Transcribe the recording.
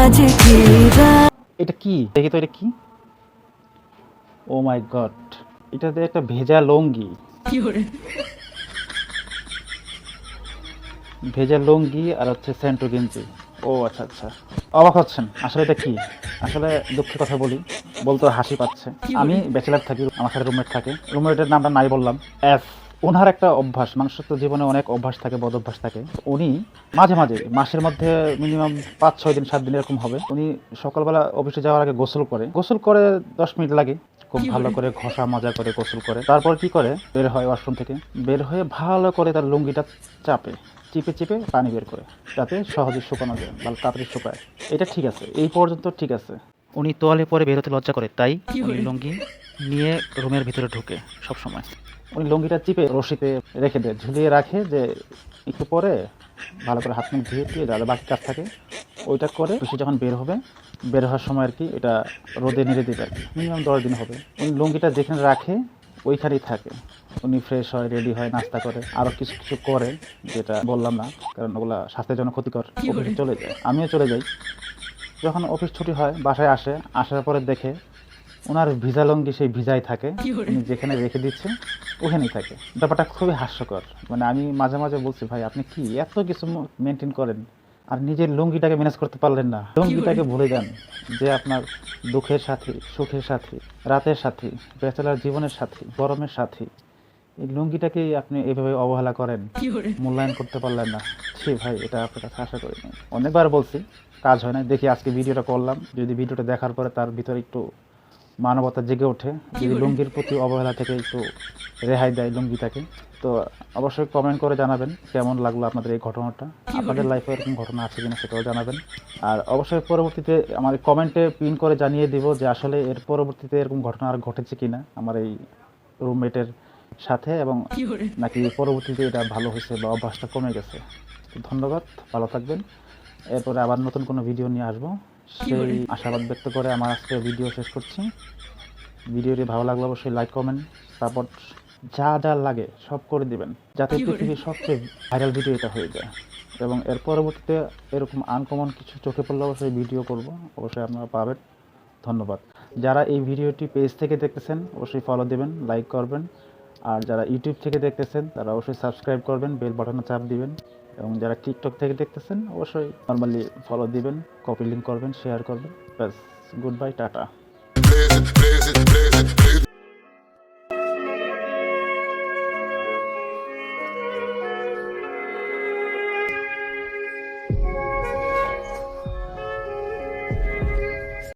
আজ কি এটা কি? দেখি তো এটা কি? ও মাই গড এটাতে একটা ভেজা লঙ্গি। ভেজা লঙ্গি আর হচ্ছে সেন্টু গেঞ্জি। ও আচ্ছা আচ্ছা। অবাক হচ্ছেন? আসলে এটা কি? আসলে দুঃখের কথা বলি। বলতে হাসি পাচ্ছে। আমি ব্যাচেলার থাকি আমার সাথে রুমমেট থাকে। রুমমেটের নামটা নাই বললাম। এস। ওনার একটা অভ্যাস মানুষের তো জীবনে অনেক অভ্যাস থাকে বদ অভ্যাস থাকে। উনি মাঝে মাঝে মাসের মধ্যে মিনিমাম পাঁচ ছয় দিন সাত দিন এরকম হবে। উনি সকালবেলা অফিসে যাওয়ার আগে গোসল করে গোসল করে দশ মিনিট লাগে। খুব ভালো করে ঘষা মাজা করে গোসল করে। তারপর কি করে? বের হয় ওয়াশরুম থেকে। বের হয়ে ভালো করে তার লুঙ্গিটা চাপে চিপে চিপে পানি বের করে। যাতে সহজে শুকানো যায় বা তাড়াতাড়ি শুকায়। এটা ঠিক আছে এই পর্যন্ত ঠিক আছে। উনি তোয়ালে পরে বেরোতে লজ্জা করে তাই লুঙ্গি নিয়ে রুমের ভিতরে ঢুকে সব সময় উনি লুঙ্গিটা চিপে রশিতে রেখে দেয় ঝুলিয়ে রাখে যে একটু পরে ভালো করে হাত মুখ ধুয়ে দিয়ে যাদের বাকি কাজ থাকে ওইটা করে খুশি যখন বের হবে বের হওয়ার সময় আর কি এটা রোদে নেড়ে দেবে আর কি। মিনিমাম দশ দিন হবে। উনি লুঙ্গিটা যেখানে রাখে ওইখানেই থাকে। উনি ফ্রেশ হয় রেডি হয় নাস্তা করে আরও কিছু কিছু করে যেটা বললাম না কারণ ওগুলো স্বাস্থ্যের জন্য ক্ষতিকর। চলে যায়। আমিও চলে যাই। যখন অফিস ছুটি হয় বাসায় আসে আসার পরে দেখে ওনার ভিজা লঙ্গি সেই ভিজাই থাকে। উনি যেখানে রেখে দিচ্ছে ওখানেই থাকে। ব্যাপারটা খুবই হাস্যকর। মানে আমি মাঝে মাঝে বলছি ভাই আপনি কি এত কিছু মেনটেন করেন? আর নিজের লুঙ্গিটাকে ম্যানেজ করতে পারলেন না। লুঙ্গিটাকে ভুলে যান যে আপনার দুঃখের সাথী সুখের সাথী রাতের সাথী ব্যাচেলার জীবনের সাথী গরমের সাথী এই লুঙ্গিটাকেই আপনি এভাবে অবহেলা করেন। মূল্যায়ন করতে পারলেন না। ছি ভাই এটা আপনার কাছে আশা করিনি অনেকবার বলছি কাজ হয় না দেখি আজকে ভিডিওটা করলাম। যদি ভিডিওটা দেখার পরে তার ভিতরে একটু মানবতা জেগে ওঠে যদি লুঙ্গির প্রতি অবহেলা থেকে একটু রেহাই দেয় লুঙ্গিটাকে। তো অবশ্যই কমেন্ট করে জানাবেন কেমন লাগল আপনাদের এই ঘটনাটা। আপনাদের লাইফে এরকম ঘটনা আছে কিনা সেটাও জানাবেন। আর অবশ্যই পরবর্তীতে আমার কমেন্টে পিন করে জানিয়ে দিব যে আসলে এর পরবর্তীতে এরকম ঘটনা আর ঘটেছে কিনা আমার এই রুমমেটের সাথে এবং নাকি পরবর্তীতে এটা ভালো হয়েছে বা অভ্যাসটা কমে গেছে। ধন্যবাদ ভালো থাকবেন। এরপরে আবার নতুন কোনো ভিডিও নিয়ে আসব। সেই আশাবাদ ব্যক্ত করে আমার আজকে ভিডিও শেষ করছি। ভিডিওটি ভালো লাগলে অবশ্যই লাইক কমেন্ট তারপর যা যা লাগে সব করে দিবেন যাতে পৃথিবীর সবচেয়ে ভাইরাল ভিডিও এটা হয়ে যায়। এবং এর পরবর্তীতে এরকম আনকমন কিছু চোখে পড়লে অবশ্যই ভিডিও করব অবশ্যই আপনারা পাবেন। ধন্যবাদ। যারা এই ভিডিওটি পেজ থেকে দেখতেছেন অবশ্যই ফলো দেবেন লাইক করবেন। আর যারা ইউটিউব থেকে দেখতেছেন, তারা অবশ্যই সাবস্ক্রাইব করবেন বেল বাটনে চাপ দিবেন, এবং যারা টিকটক থেকে দেখতেছেন, অবশ্যই নর্মালি ফলো দিবেন কপি লিঙ্ক করবেন শেয়ার করবেন। ব্যাস গুড বাই টাটা